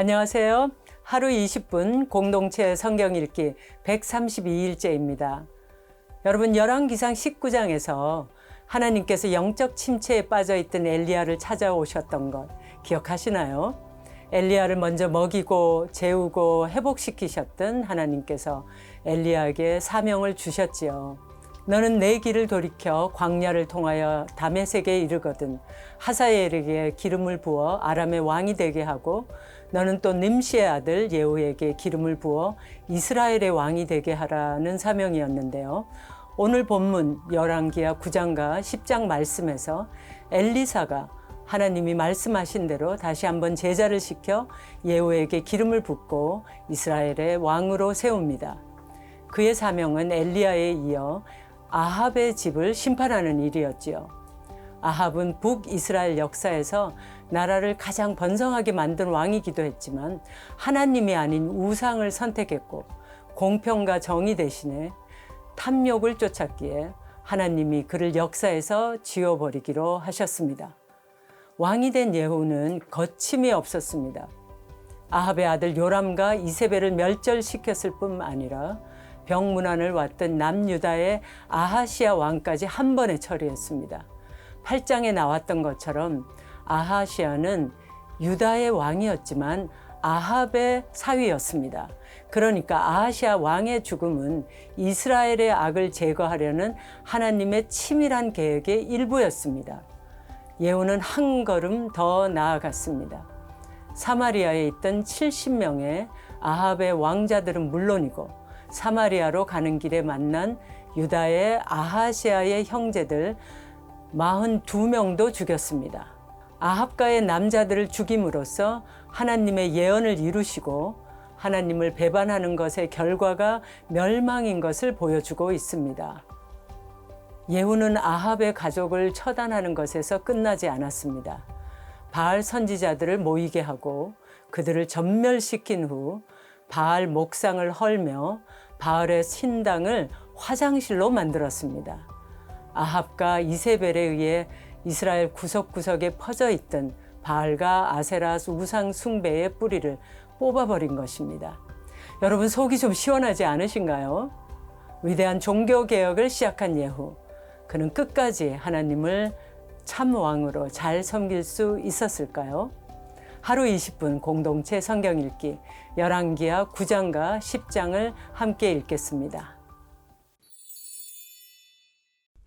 안녕하세요. 하루 20분 공동체 성경 읽기 132일째입니다. 여러분 열왕기상 19장에서 하나님께서 영적 침체에 빠져 있던 엘리야를 찾아오셨던 것 기억하시나요? 엘리야를 먼저 먹이고 재우고 회복시키셨던 하나님께서 엘리야에게 사명을 주셨지요. 너는 내 길을 돌이켜 광야를 통하여 다메섹에 이르거든 하사엘에게 기름을 부어 아람의 왕이 되게 하고 너는 또 nim시의 아들 예후에게 기름을 부어 이스라엘의 왕이 되게 하라는 사명이었는데요. 오늘 본문 열왕기야 9장과 10장 말씀에서 엘리사가 하나님이 말씀하신 대로 다시 한번 제자를 시켜 예후에게 기름을 붓고 이스라엘의 왕으로 세웁니다. 그의 사명은 엘리야에 이어 아합의 집을 심판하는 일이었지요. 아합은 북이스라엘 역사에서 나라를 가장 번성하게 만든 왕이기도 했지만 하나님이 아닌 우상을 선택했고 공평과 정의 대신에 탐욕을 쫓았기에 하나님이 그를 역사에서 지워버리기로 하셨습니다. 왕이 된 예후는 거침이 없었습니다. 아합의 아들 요람과 이세벨을 멸절시켰을 뿐 아니라 병문안을 왔던 남유다의 아하시아 왕까지 한 번에 처리했습니다. 8장에 나왔던 것처럼 아하시아는 유다의 왕이었지만 아합의 사위였습니다. 그러니까 아하시아 왕의 죽음은 이스라엘의 악을 제거하려는 하나님의 치밀한 계획의 일부였습니다. 예후는 한 걸음 더 나아갔습니다. 사마리아에 있던 70명의 아합의 왕자들은 물론이고 사마리아로 가는 길에 만난 유다의 아하시아의 형제들 42명도 죽였습니다. 아합가의 남자들을 죽임으로써 하나님의 예언을 이루시고 하나님을 배반하는 것의 결과가 멸망인 것을 보여주고 있습니다. 예후는 아합의 가족을 처단하는 것에서 끝나지 않았습니다. 바알 선지자들을 모이게 하고 그들을 전멸시킨 후 바알 목상을 헐며 바알의 신당을 화장실로 만들었습니다. 아합과 이세벨에 의해 이스라엘 구석구석에 퍼져 있던 바알과 아세라 우상 숭배의 뿌리를 뽑아버린 것입니다. 여러분 속이 좀 시원하지 않으신가요? 위대한 종교 개혁을 시작한 예후. 그는 끝까지 하나님을 참 왕으로 잘 섬길 수 있었을까요? 하루 20분 공동체 성경 읽기 열왕기하 9장과 10장을 함께 읽겠습니다.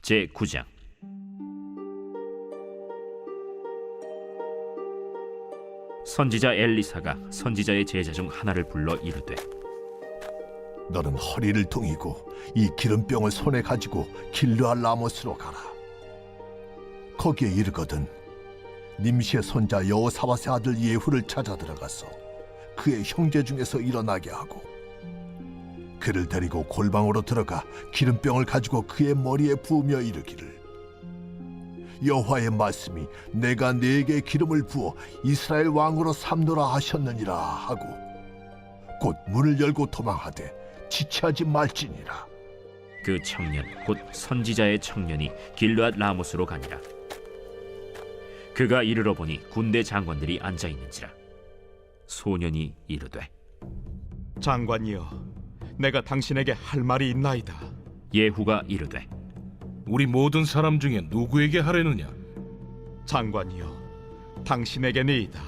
제 9장 선지자 엘리사가 선지자의 제자 중 하나를 불러 이르되 너는 허리를 동이고 이 기름병을 손에 가지고 길르알 라모스로 가라. 거기에 이르거든 님시의 손자 여호사밧의 아들 예후를 찾아 들어가서 그의 형제 중에서 일어나게 하고 그를 데리고 골방으로 들어가 기름병을 가지고 그의 머리에 부으며 이르기를 여호와의 말씀이 내가 네게 기름을 부어 이스라엘 왕으로 삼노라 하셨느니라 하고 곧 문을 열고 도망하되 지체하지 말지니라. 그 청년 곧 선지자의 청년이 길르앗 라모스로 가니라. 그가 이르러 보니 군대 장관들이 앉아 있는지라. 소년이 이르되 장관이여, 내가 당신에게 할 말이 있나이다. 예후가 이르되 우리 모든 사람 중에 누구에게 하려느냐? 장관이여, 당신에게니이다.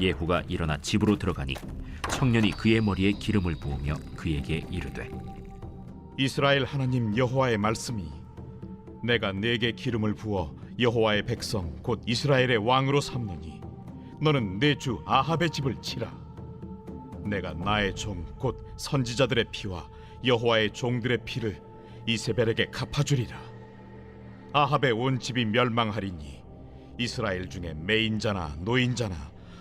예후가 일어나 집으로 들어가니 청년이 그의 머리에 기름을 부으며 그에게 이르되 이스라엘 하나님 여호와의 말씀이 내가 네게 기름을 부어 여호와의 백성 곧 이스라엘의 왕으로 삼느니 너는 내 주 아합의 집을 치라. 내가 나의 종 곧 선지자들의 피와 여호와의 종들의 피를 이세벨에게 갚아주리라. 아합의 온 집이 멸망하리니 이스라엘 중에 매인자나 노인자나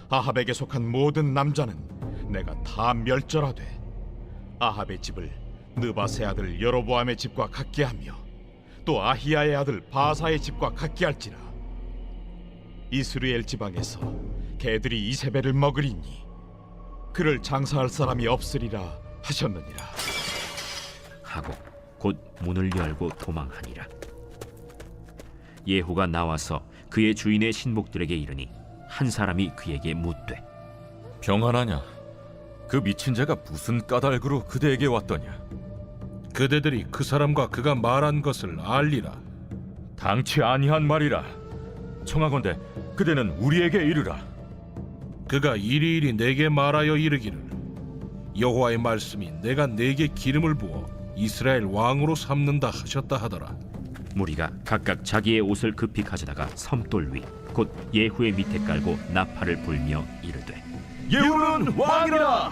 아합에게 속한 모든 남자는 내가 다 멸절하되 아합의 집을 느바세 아들 여로보암의 집과 같게 하며 또 아히야의 아들 바사의 집과 같게 할지라. 이스라엘 지방에서 개들이 이세벨을 먹으리니 그를 장사할 사람이 없으리라 하셨느니라. 하고 곧 문을 열고 도망하니라 예후가 나와서 그의 주인의 신복들에게 이르니 한 사람이 그에게 묻되 평안하냐? 그 미친 자가 무슨 까닭으로 그대에게 왔더냐? 그대들이 그 사람과 그가 말한 것을 알리라. 당치 아니한 말이라. 청하건대 그대는 우리에게 이르라. 그가 이리이리 내게 말하여 이르기를 여호와의 말씀이 내가 내게 기름을 부어 이스라엘 왕으로 삼는다 하셨다 하더라. 무리가 각각 자기의 옷을 급히 가져다가 섬돌 위 곧 예후의 밑에 깔고 나팔을 불며 이르되 예후는 왕이라.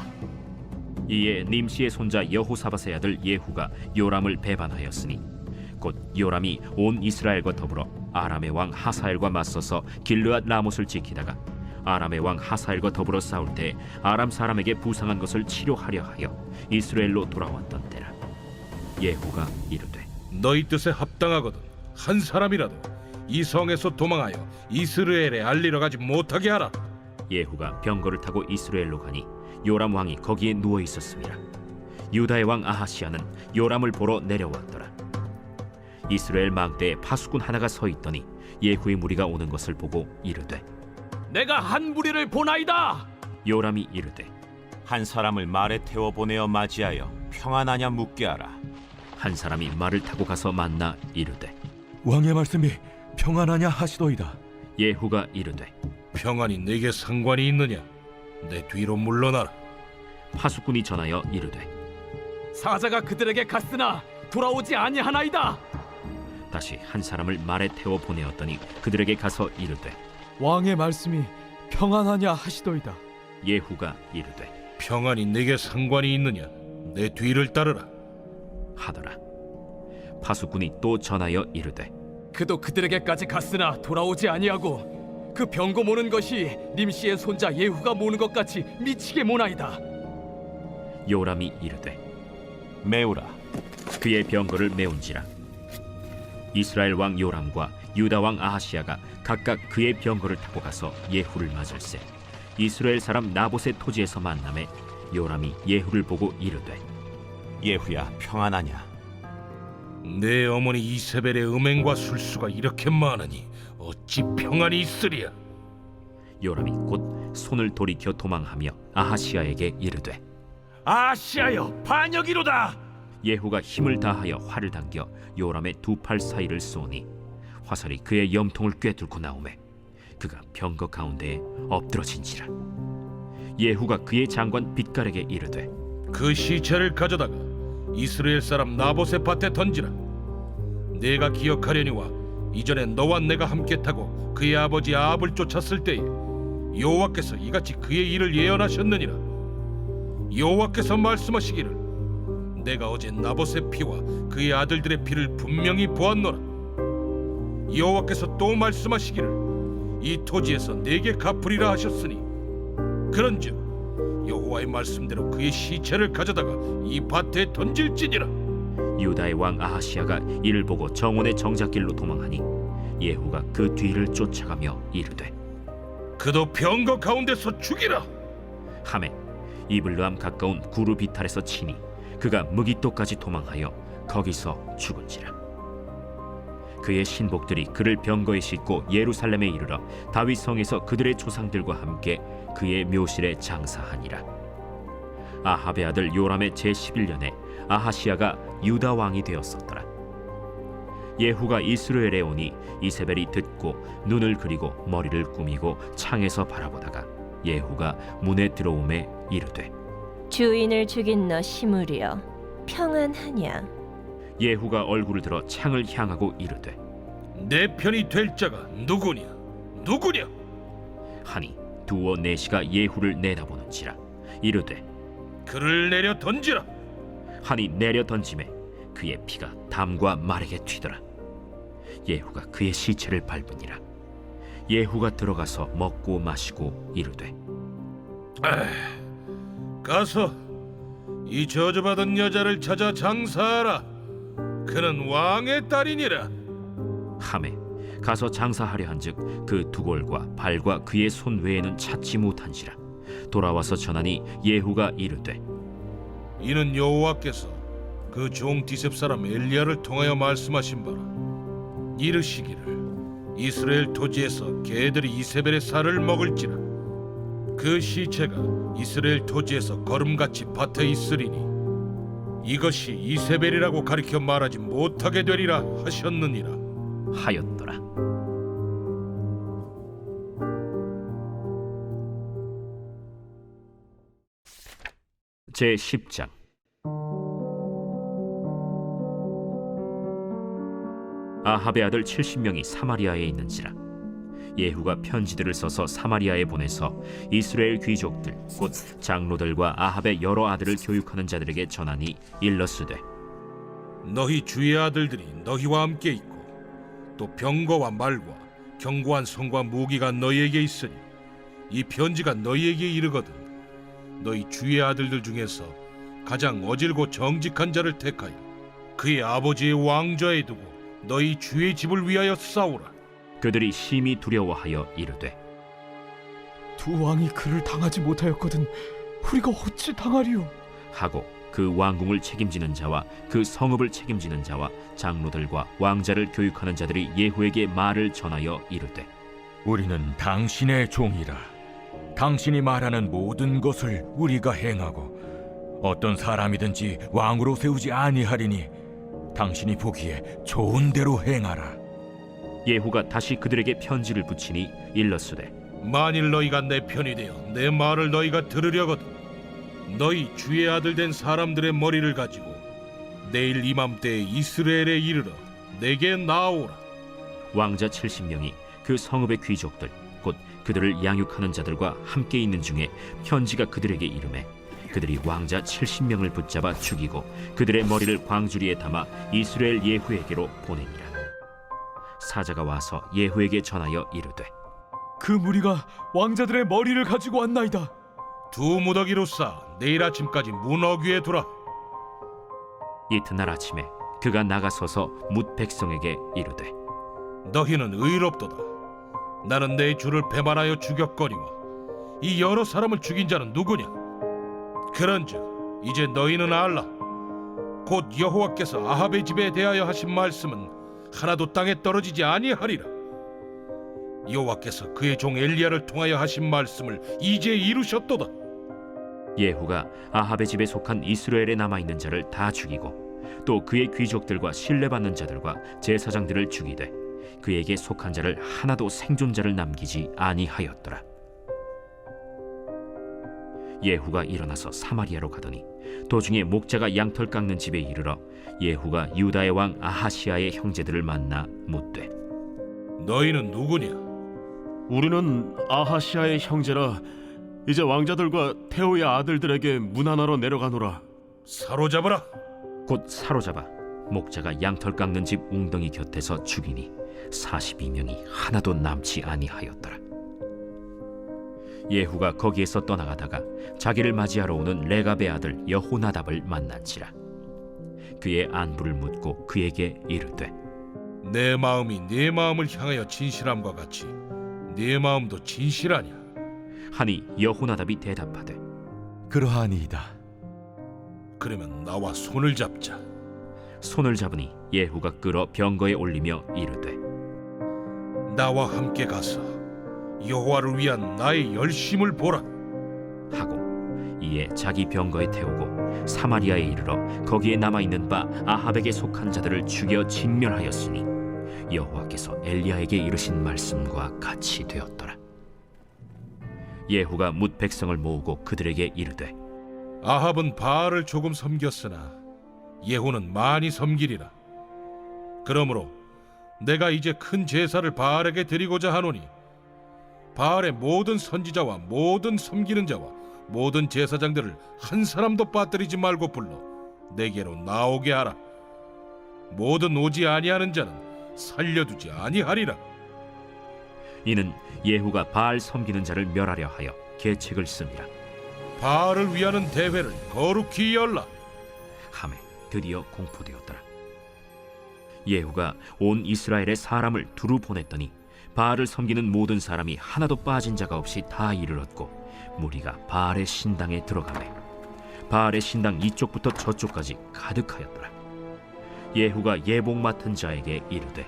이에 님시의 손자 여호사밧의 아들 예후가 요람을 배반하였으니 곧 요람이 온 이스라엘과 더불어 아람의 왕 하사엘과 맞서서 길르앗 라못을 지키다가 아람의 왕 하사엘과 더불어 싸울 때 아람 사람에게 부상한 것을 치료하려 하여 이스라엘로 돌아왔던 때라 예후가 이르되 너희 뜻에 합당하거든 한 사람이라도 이 성에서 도망하여 이스라엘에 알리러 가지 못하게 하라. 예후가 병거를 타고 이스라엘로 가니 요람 왕이 거기에 누워 있었습니다. 유다의 왕 아하시아는 요람을 보러 내려왔더라. 이스라엘 망대에 파수꾼 하나가 서 있더니 예후의 무리가 오는 것을 보고 이르되 내가 한 무리를 보나이다. 요람이 이르되 한 사람을 말에 태워 보내어 맞이하여 평안하냐 묻게 하라. 한 사람이 말을 타고 가서 만나 이르되 왕의 말씀이 평안하냐 하시도이다. 예후가 이르되 평안이 내게 상관이 있느냐? 내 뒤로 물러나라. 파수꾼이 전하여 이르되 사자가 그들에게 갔으나 돌아오지 아니하나이다. 다시 한 사람을 말에 태워 보내었더니 그들에게 가서 이르되 왕의 말씀이 평안하냐 하시도이다. 예후가 이르되 평안이 내게 상관이 있느냐? 내 뒤를 따르라. 하더라. 파수꾼이 또 전하여 이르되 그도 그들에게까지 갔으나 돌아오지 아니하고 그 병고 모는 것이 님씨의 손자 예후가 모는 것 같이 미치게 모나이다. 요람이 이르되 메우라. 그의 병거를 메운지라 이스라엘 왕 요람과 유다 왕 아하시아가 각각 그의 병거를 타고 가서 예후를 맞을세 이스라엘 사람 나봇의 토지에서 만남에 요람이 예후를 보고 이르되 예후야 평안하냐? 내 어머니 이세벨의 음행과 술수가 이렇게 많으니 어찌 평안이 있으랴? 요람이 곧 손을 돌이켜 도망하며 아하시아에게 이르되 아시아여 반역이로다. 예후가 힘을 다하여 활을 당겨 요람의 두 팔 사이를 쏘니 화살이 그의 염통을 꿰뚫고 나오매 그가 병거 가운데에 엎드러진지라 예후가 그의 장관 빛깔에게 이르되 그 시체를 가져다가 이스라엘 사람 나봇의 밭에 던지라. 내가 기억하려니와 이전에 너와 내가 함께 타고 그의 아버지 아합을 쫓았을 때에 여호와께서 이같이 그의 일을 예언하셨느니라. 여호와께서 말씀하시기를 내가 어제 나봇의 피와 그의 아들들의 피를 분명히 보았노라. 여호와께서 또 말씀하시기를 이 토지에서 내게 갚으리라 하셨으니 그런즉 여호와의 말씀대로 그의 시체를 가져다가 이 밭에 던질지니라. 유다의 왕 아하시아가 이를 보고 정원의 정작길로 도망하니 예후가 그 뒤를 쫓아가며 이르되 그도 병거 가운데서 죽이라. 함에 이블르함 가까운 구루 비탈에서 치니 그가 무기토까지 도망하여 거기서 죽은지라 그의 신복들이 그를 병거에 싣고 예루살렘에 이르러 다윗 성에서 그들의 조상들과 함께 그의 묘실에 장사하니라 아합의 아들 요람의 제 11년에 아하시아가 유다 왕이 되었었더라 예후가 이스라엘에 오니 이세벨이 듣고 눈을 그리고 머리를 꾸미고 창에서 바라보다가 예후가 문에 들어오매 이르되 주인을 죽인 너 시므리여 평안하냐 예후가 얼굴을 들어 창을 향하고 이르되 내 편이 될 자가 누구냐? 누구냐? 하니 두어 내시가 예후를 내다보는지라 이르되 그를 내려 던지라. 하니 내려 던짐에 그의 피가 담과 말에게 튀더라 예후가 그의 시체를 밟으니라 예후가 들어가서 먹고 마시고 이르되 가서 이 저주받은 여자를 찾아 장사하라. 그는 왕의 딸이니라. 함에 가서 장사하려 한즉 그 두골과 발과 그의 손 외에는 찾지 못한지라 돌아와서 전하니 예후가 이르되 이는 여호와께서 그 종 디셉 사람 엘리야를 통하여 말씀하신 바라. 이르시기를 이스라엘 토지에서 개들이 이세벨의 살을 먹을지라. 그 시체가 이스라엘 토지에서 걸음같이 밭에 있으리니 이것이 이세벨이라고 가리켜 말하지 못하게 되리라 하셨느니라 하였 더라. 제 10장. 아합의 아들 70명이 사마리아에 있는지라. 예후가 편지들을 써서 사마리아에 보내서 이스라엘 귀족들 곧 장로들과 아합의 여러 아들을 교육하는 자들에게 전하니 일러스되 너희 주의 아들들이 너희와 함께 있고 또 병거와 말과 견고한 성과 무기가 너희에게 있으니 이 편지가 너희에게 이르거든 너희 주의 아들들 중에서 가장 어질고 정직한 자를 택하여 그의 아버지의 왕좌에 두고 너희 주의 집을 위하여 싸우라 그들이 심히 두려워하여 이르되 두 왕이 그를 당하지 못하였거든 우리가 어찌 당하리요? 하고 그 왕궁을 책임지는 자와 그 성읍을 책임지는 자와 장로들과 왕자를 교육하는 자들이 예후에게 말을 전하여 이르되 우리는 당신의 종이라. 당신이 말하는 모든 것을 우리가 행하고 어떤 사람이든지 왕으로 세우지 아니하리니 당신이 보기에 좋은 대로 행하라. 예후가 다시 그들에게 편지를 붙이니 일러스되 만일 너희가 내 편이 되어 내 말을 너희가 들으려거든 너희 주의 아들 된 사람들의 머리를 가지고 내일 이맘때에 이스라엘에 이르러 내게 나오라 왕자 70명이 그 성읍의 귀족들 곧 그들을 양육하는 자들과 함께 있는 중에 편지가 그들에게 이름해 그들이 왕자 70명을 붙잡아 죽이고 그들의 머리를 광주리에 담아 이스라엘 예후에게로 보내니라 사자가 와서 예후에게 전하여 이르되 그 무리가 왕자들의 머리를 가지고 왔나이다. 두 무더기로 싸 내일 아침까지 문 어귀에 두라 이튿날 아침에 그가 나가서서 뭇 백성에게 이르되 너희는 의롭도다. 나는 내 주를 배반하여 죽였거니와 이 여러 사람을 죽인 자는 누구냐? 그런즉 이제 너희는 알라. 곧 여호와께서 아합의 집에 대하여 하신 말씀은 하나도 땅에 떨어지지 아니하리라. 여호와께서 그의 종 엘리야를 통하여 하신 말씀을 이제 이루셨도다 예후가 아합의 집에 속한 이스라엘에 남아 있는 자를 다 죽이고 또 그의 귀족들과 신뢰받는 자들과 제사장들을 죽이되 그에게 속한 자를 하나도 생존자를 남기지 아니하였더라. 예후가 일어나서 사마리아로 가더니 도중에 목자가 양털 깎는 집에 이르러 예후가 유다의 왕 아하시아의 형제들을 만나 묻되 너희는 누구냐 우리는 아하시아의 형제라 이제 왕자들과 태호의 아들들에게 문하나로 내려가노라 사로잡으라 곧 사로잡아 목자가 양털 깎는 집 웅덩이 곁에서 죽이니 42명이 하나도 남지 아니하였더라. 예후가 거기에서 떠나가다가 자기를 맞이하러 오는 레갑의 아들 여호나답을 만난지라. 그의 안부를 묻고 그에게 이르되 내 마음이 네 마음을 향하여 진실함과 같이 네 마음도 진실하냐 하니 여호나답이 대답하되 그러하니이다. 그러면 나와 손을 잡자 손을 잡으니 예후가 끌어 병거에 올리며 이르되 나와 함께 가서 여호와를 위한 나의 열심을 보라 하고 이에 자기 병거에 태우고 사마리아에 이르러 거기에 남아 있는 바 아합에게 속한 자들을 죽여 진멸하였으니 여호와께서 엘리야에게 이르신 말씀과 같이 되었더라. 예후가 뭇 백성을 모으고 그들에게 이르되 아합은 바알을 조금 섬겼으나 예후는 많이 섬기리라. 그러므로 내가 이제 큰 제사를 바알에게 드리고자 하노니 바알의 모든 선지자와 모든 섬기는 자와 모든 제사장들을 한 사람도 빠뜨리지 말고 불러 내게로 나오게 하라. 모든 오지 아니하는 자는 살려두지 아니하리라 이는 예후가 바알 섬기는 자를 멸하려 하여 계책을 씁니다. 바알을 위하는 대회를 거룩히 열라 함에 드디어 공포되었더라. 예후가 온 이스라엘의 사람을 두루 보냈더니 바알을 섬기는 모든 사람이 하나도 빠진 자가 없이 다 이르렀고 무리가 바알의 신당에 들어가매 바알의 신당 이쪽부터 저쪽까지 가득하였더라. 예후가 예복 맡은 자에게 이르되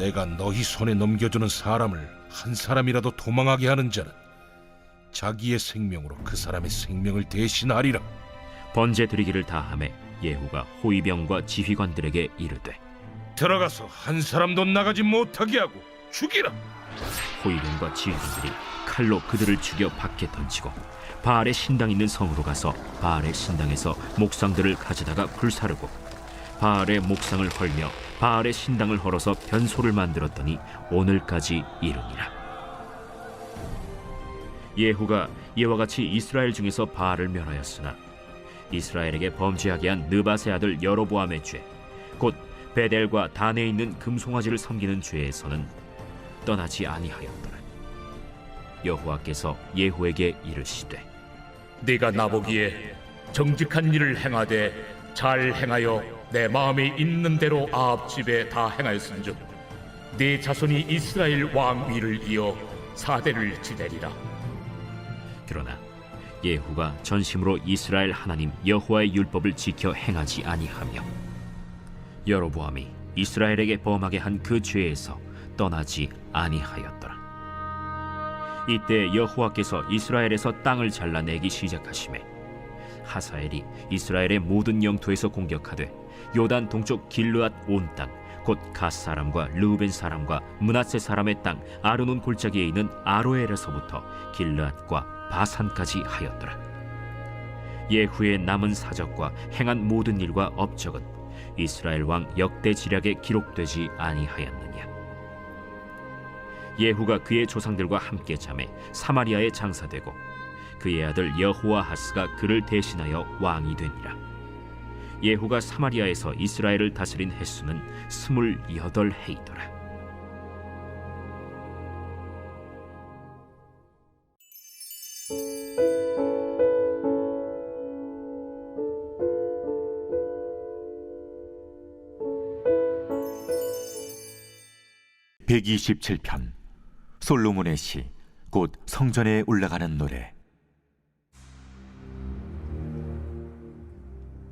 내가 너희 손에 넘겨주는 사람을 한 사람이라도 도망하게 하는 자는 자기의 생명으로 그 사람의 생명을 대신하리라. 번제 드리기를 다함에 예후가 호위병과 지휘관들에게 이르되 들어가서 한 사람도 나가지 못하게 하고 죽이라. 호위병과 지휘관들이 칼로 그들을 죽여 밖에 던지고 바알의 신당 있는 성으로 가서 바알의 신당에서 목상들을 가져다가 불사르고 바알의 목상을 헐며 바알의 신당을 헐어서 변소를 만들었더니 오늘까지 이르니라. 예후가 이와 같이 이스라엘 중에서 바알을 멸하였으나 이스라엘에게 범죄하게 한 느바세 아들 여로보암의 죄 곧 베델과 단에 있는 금송아지를 섬기는 죄에서는 떠나지 아니하였더라. 여호와께서 예후에게 이르시되 네가 나보기에 정직한 일을 행하되 잘 행하여 내 마음에 있는 대로 아합 집에 다 행하였은즉 네 자손이 이스라엘 왕 위를 이어 사대를 지내리라 그러나 예후가 전심으로 이스라엘 하나님 여호와의 율법을 지켜 행하지 아니하며 여로보암이 이스라엘에게 범하게 한 그 죄에서 떠나지 아니하였더라. 이때 여호와께서 이스라엘에서 땅을 잘라내기 시작하심에 하사엘이 이스라엘의 모든 영토에서 공격하되 요단 동쪽 길르앗 온 땅 곧 갓 사람과 르우벤 사람과 문하세 사람의 땅 아르논 골짜기에 있는 아로엘에서부터 길르앗과 바산까지 하였더라. 예후의 남은 사적과 행한 모든 일과 업적은 이스라엘 왕 역대 지략에 기록되지 아니하였느냐. 예후가 그의 조상들과 함께 잠에 사마리아에 장사되고 그의 아들 여호아하스가 그를 대신하여 왕이 되니라. 예후가 사마리아에서 이스라엘을 다스린 횟수는 스물여덟 해이더라. 백이십칠 편 솔로몬의 시 곧 성전에 올라가는 노래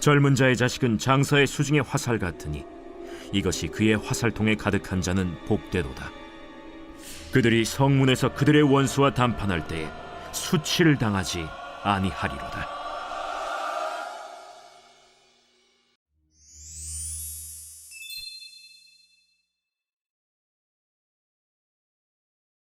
젊은 자의 자식은 장사의 수중의 화살 같으니 이것이 그의 화살통에 가득한 자는 복되도다. 그들이 성문에서 그들의 원수와 담판할 때에 수치를 당하지 아니하리로다.